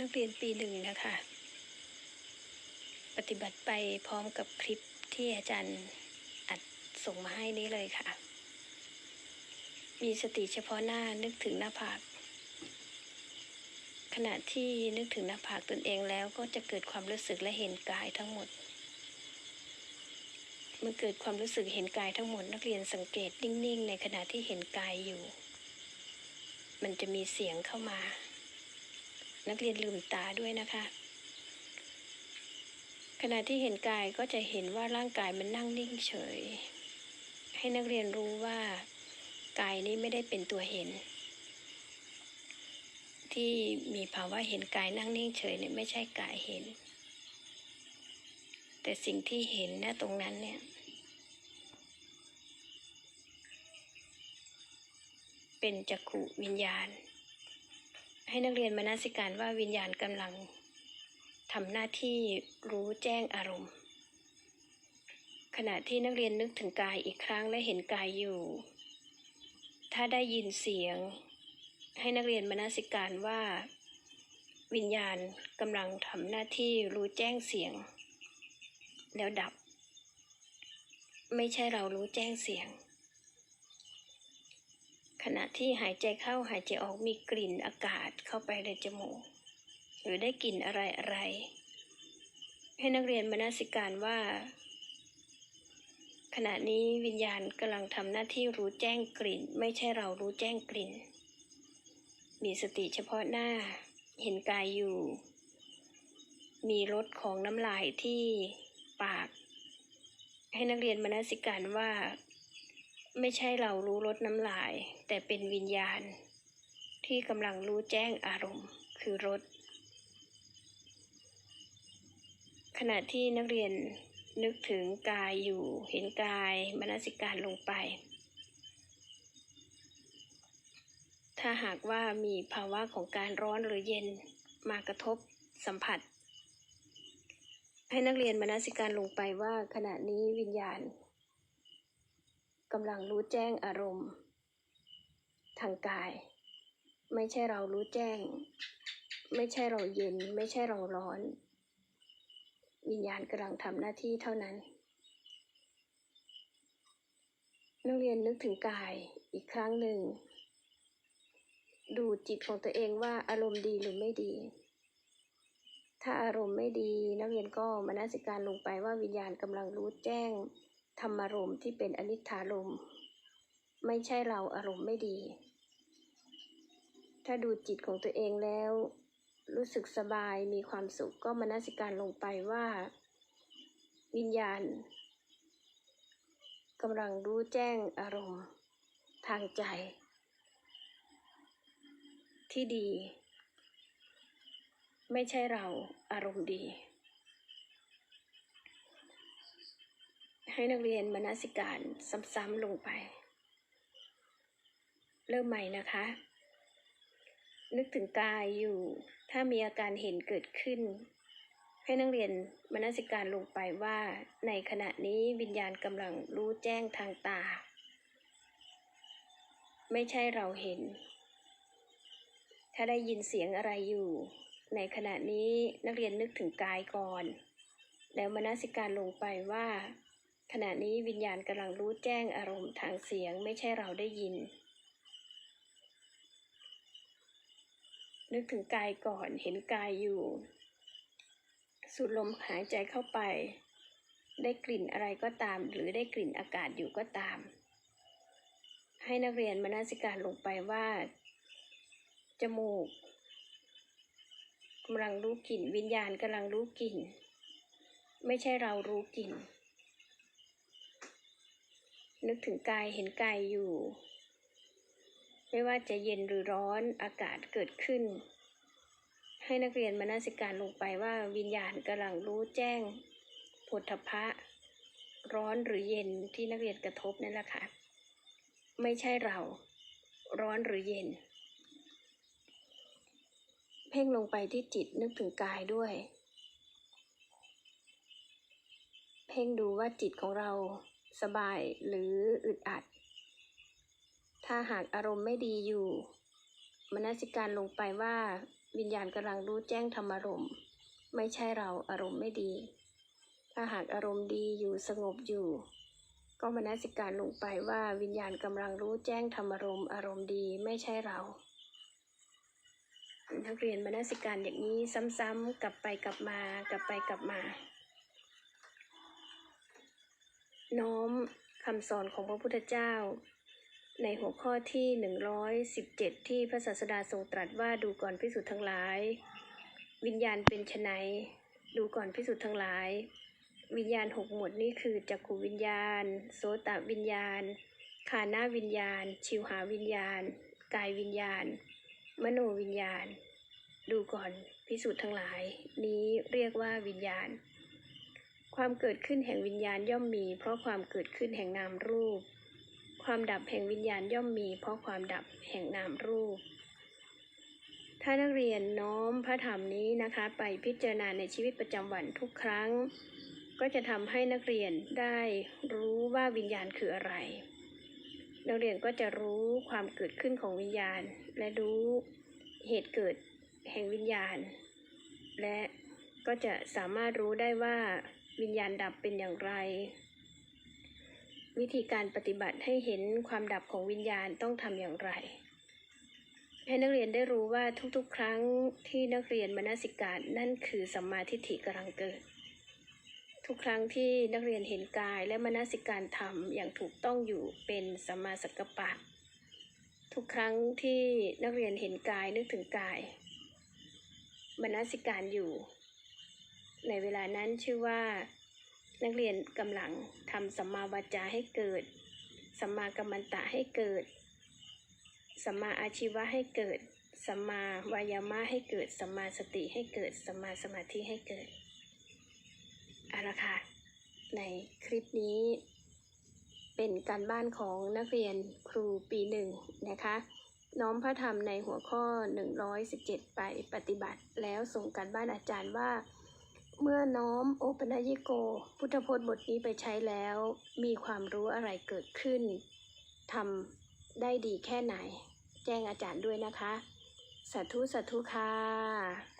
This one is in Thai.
นักเรียนปีหนึ่งนะคะ ปฏิบัติไปพร้อมกับคลิปที่อาจารย์อัดส่งมาให้นี้เลยค่ะ มีสติเฉพาะหน้านึกถึงหน้าผากขณะที่นึกถึงหน้าผากตนเองแล้วก็จะเกิดความรู้สึกและเห็นกายทั้งหมด เมื่อเกิดความรู้สึกเห็นกายทั้งหมด นักเรียนสังเกตนิ่งๆ ในขณะที่เห็นกายอยู่ มันจะมีเสียงเข้ามา นักเรียนลืมตาด้วยนะคะ ขณะที่เห็นกายก็จะเห็นว่าร่างกายมันนั่งนิ่งเฉย ให้นักเรียนรู้ว่ากายนี้ไม่ได้เป็นตัวเห็น ที่มีภาวะเห็นกายนั่งนิ่งเฉยเนี่ยไม่ใช่กายเห็น แต่สิ่งที่เห็นนะตรงนั้นเนี่ยเป็นจักขุวิญญาณ ให้นักเรียนมานาสิการว่าวิญญาณกำลังทำหน้าที่รู้แจ้งอารมณ์ ขณะที่นักเรียนนึกถึงกายอีกครั้งและเห็นกายอยู่ ถ้าได้ยินเสียง ให้นักเรียนมานาสิการว่า วิญญาณกำลังทำหน้าที่รู้แจ้งเสียง แล้วดับ ไม่ใช่เรารู้แจ้งเสียง ขณะที่หายใจเข้าหายใจออกมีกลิ่นอากาศเข้าไปในจมูก หรือได้กลิ่นอะไรอะไร ให้นักเรียนมานาสิการว่า ขณะนี้วิญญาณกำลังทำหน้าที่รู้แจ้งกลิ่น ไม่ใช่เรารู้แจ้งกลิ่น มีสติเฉพาะหน้า เห็นกายอยู่ มีรสของน้ำลายที่ปาก ให้นักเรียนมานาสิการว่า ไม่ใช่เรารู้รสน้ำลาย แต่เป็นวิญญาณ ที่กำลังรู้แจ้งอารมณ์ คือรสขณะที่นักเรียนนึกถึงกายอยู่ เห็นกายมนสิการลงไป ถ้าหากว่ามีภาวะของการร้อนหรือเย็นมากระทบสัมผัส ให้นักเรียนมนสิการลงไปว่าขณะนี้วิญญาณ กำลังรู้แจ้งอารมณ์ ทางกาย ไม่ใช่เรารู้แจ้ง ไม่ใช่เราเย็น ไม่ใช่เราร้อน วิญญาณกำลังทำหน้าที่เท่านั้น นักเรียนนึกถึงกายอีกครั้งหนึ่ง ดูจิตของตัวเองว่าอารมณ์ดีหรือไม่ดี ถ้าอารมณ์ไม่ดี นักเรียนก็มานาสิการลงไปว่าวิญญาณกำลังรู้แจ้ง ธรรมารมณ์ที่เป็นอนิจฐารมณ์ไม่ใช่เราอารมณ์ไม่ดี ถ้าดูจิตของตัวเองแล้ว รู้สึกสบายมีความสุขก็มานาสิการลงไปว่า วิญญาณกำลังรู้แจ้งอารมณ์ทางใจ ที่ดี ไม่ใช่เราอารมณ์ดี ให้นักเรียนมานาสิการซ้ำๆลงไป เริ่มใหม่นะคะ นึกถึงกายอยู่ ถ้ามีอาการเห็นเกิดขึ้น ให้นักเรียนมานาสิการลงไปว่า ในขณะนี้วิญญาณกำลังรู้แจ้งทางตา ไม่ใช่เราเห็น ถ้าได้ยินเสียงอะไรอยู่ ในขณะนี้นักเรียนนึกถึงกายก่อนแล้วมานสิการลงไปว่า ขณะนี้วิญญาณกำลังรู้แจ้งอารมณ์ทางเสียงไม่ใช่เราได้ยิน นึกถึงกายก่อนเห็นกายอยู่ สูดลมหายใจเข้าไป ได้กลิ่นอะไรก็ตาม หรือได้กลิ่นอากาศอยู่ก็ตาม ให้นักเรียนมานาสิการลงไปว่า จมูกกำลังรู้กลิ่น วิญญาณกำลังรู้กลิ่น ไม่ใช่เรารู้กลิ่น นึกถึงกายเห็นกายอยู่ ไม่ว่าจะเย็นหรือร้อนอากาศเกิดขึ้น ให้นักเรียนมานาสิการลงไปว่าวิญญาณกำลังรู้แจ้งผลทพะ ร้อนหรือเย็นที่นักเรียนกระทบนั่นแหละค่ะ ไม่ใช่เราร้อนหรือเย็น เพ่งลงไปที่จิตนึกถึงกายด้วย เพ่งดูว่าจิตของเรา สบายหรืออึดอัด ถ้าหากอารมณ์ไม่ดีอยู่มนสิการลงไปว่าวิญญาณกำลังรู้แจ้งธรรมอารมณ์ ไม่ใช่เราอารมณ์ไม่ดี ถ้าหากอารมณ์ดีอยู่สงบอยู่ ก็มนสิการลงไปว่าวิญญาณกำลังรู้แจ้งธรรมอารมณ์อารมณ์ดีไม่ใช่เรานักเรียนมนสิการอย่างนี้ซ้ำๆกลับไปกลับมากลับไปกลับมา น้อมคำสอนของพระพุทธเจ้า ในหัวข้อที่ 117 ที่พระศาสดาทรงตรัสว่าดูก่อนพิสุทธ์ทั้งหลาย วิญญาณเป็นไนดูก่อนพิสุทธ์ทั้งหลาย วิญญาณหกหมวดนี้คือจักขูวิญญาณ โสตวิญญาณคานาวิญญาณ ชิวหาวิญญาณ กายวิญญาณ มโนวิญญาณ ดูก่อนพิสูจน์ทั้งหลาย นี้เรียกว่าวิญญาณ ความเกิดขึ้นแห่งวิญญาณย่อมมี เพราะความเกิดขึ้นแห่งนามรูป ความดับแห่งวิญญาณย่อมมี เพราะความดับแห่งนามรูป ถ้านักเรียนน้อมพระธรรมนี้นะคะ ไปพิจารณาในชีวิตประจำวันทุกครั้ง ก็จะทำให้นักเรียนได้รู้ว่าวิญญาณคืออะไร นักเรียนก็จะรู้ความเกิดขึ้นของวิญญาณ และรู้เหตุเกิดแห่งวิญญาณ และก็จะสามารถรู้ได้ว่า วิญญาณดับเป็นอย่างไร วิธีการปฏิบัติให้เห็นความดับของวิญญาณต้องทำอย่างไร ให้นักเรียนได้รู้ว่าทุกๆ ครั้งที่นักเรียนมนสิการนั่นคือสัมมาทิฏฐิกำลังเกิด ทุกครั้งที่นักเรียนเห็นกายและมนสิการทำอย่างถูกต้องอยู่เป็นสัมมาสังกัปปะทุกครั้งที่นักเรียนเห็นกายนึกถึงกายมนสิการอยู่ ในเวลานั้นชื่อว่า นักเรียนกำลังทำสัมมาวาจาให้เกิด สัมมากัมมันตะให้เกิด สัมมาอาชีวะให้เกิด สัมมาวายามะให้เกิด สัมมาสติให้เกิด สัมมาสมาธิให้เกิดเอาละค่ะ ในคลิปนี้ เป็นการบ้านของนักเรียนครูปีหนึ่งนะคะน้อมพระธรรมในหัวข้อ 117 ไปปฏิบัติ แล้วส่งการบ้านอาจารย์ว่า เมื่อน้อมโอปัญญิโก พุทธพจน์บทนี้ไปใช้แล้ว มีความรู้อะไรเกิดขึ้นทำได้ดีแค่ไหน แจ้งอาจารย์ด้วยนะคะ สาธุสาธุค่ะ